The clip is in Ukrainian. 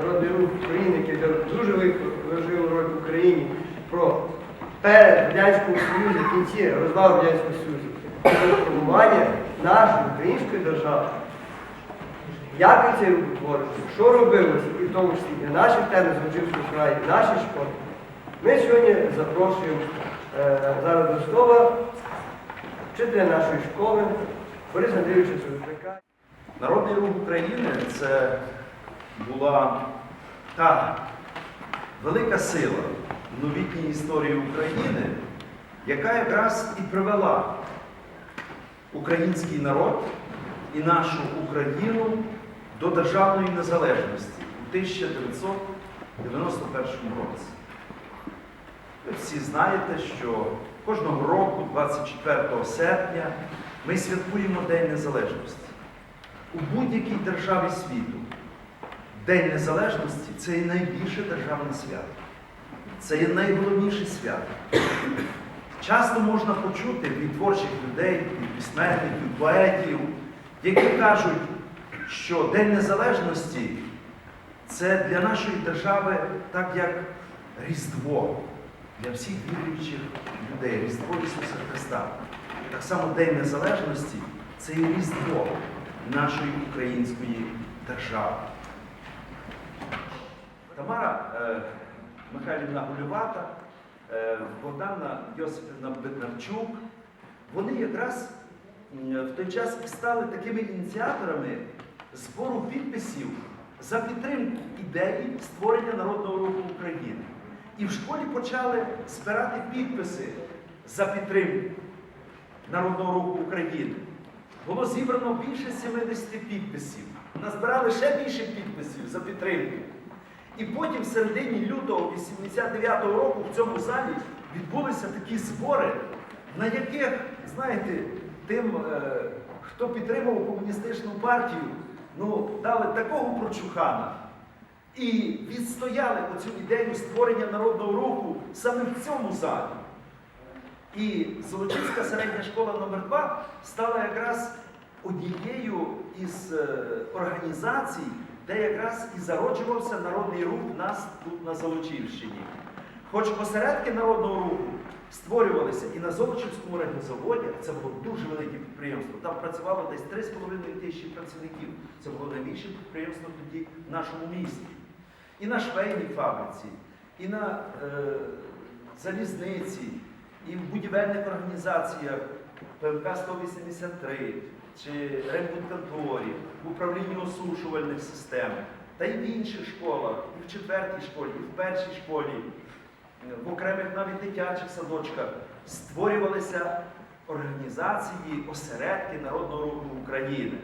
народний рух України, який дуже важливу роль в Україні, про перед Радянському Союзі, в кінці розвал Радянського Союзу, формування нашої української держави. Як він цей рух що робилося, і в тому числі і в наших теренах Злочинського краю, і в. Ми сьогодні запрошуємо е, зараз до слова вчителя нашої школи Бориса Андрійовича Солодника. Народний рух України це була та велика сила в новітній історії України, яка якраз і привела український народ і нашу Україну до державної незалежності у 1991 році. Ви всі знаєте, що кожного року, 24 серпня, ми святкуємо День Незалежності. У будь-якій державі світу День Незалежності це є найбільше державне свято. Це є найголовніше свято. Часто можна почути від творчих людей, від письменників, поетів, які кажуть, що День Незалежності це для нашої держави так як Різдво для всіх віруючих людей, Різдво Ісуса Христа. Так само День Незалежності це і Різдво нашої української держави. Тамара е, Михайлівна Гулювата, е, Богдана Йосипівна Беднарчук, вони якраз в той час стали такими ініціаторами збору підписів за підтримку ідеї створення народного руху України. І в школі почали збирати підписи за підтримку Народного руху України. Було зібрано більше 70 підписів. Назбирали ще більше підписів за підтримку. І потім в середині лютого 89-го року в цьому залі відбулися такі збори, на яких, знаєте, тим, е, хто підтримував комуністичну партію, ну, дали такого прочухана. І відстояли оцю ідею створення народного руху саме в цьому залі. І Золочинська середня школа номер 2 стала якраз однією із е, організацій, де якраз і зароджувався народний рух нас тут на Золочівщині. Хоч осередки народного руху створювалися і на Золочівському радіозаводі, це було дуже велике підприємство. Там працювало десь 3,5 тисячі працівників. Це було найбільше підприємство тоді в нашому місті. І на швейній фабриці, і на е, залізниці, і в будівельних організаціях ПМК 183 чи рембудконторі, в управлінні осушувальних систем, та й в інших школах, і в четвертій школі, і в першій школі, в окремих навіть дитячих садочках створювалися організації, осередки Народного руху України.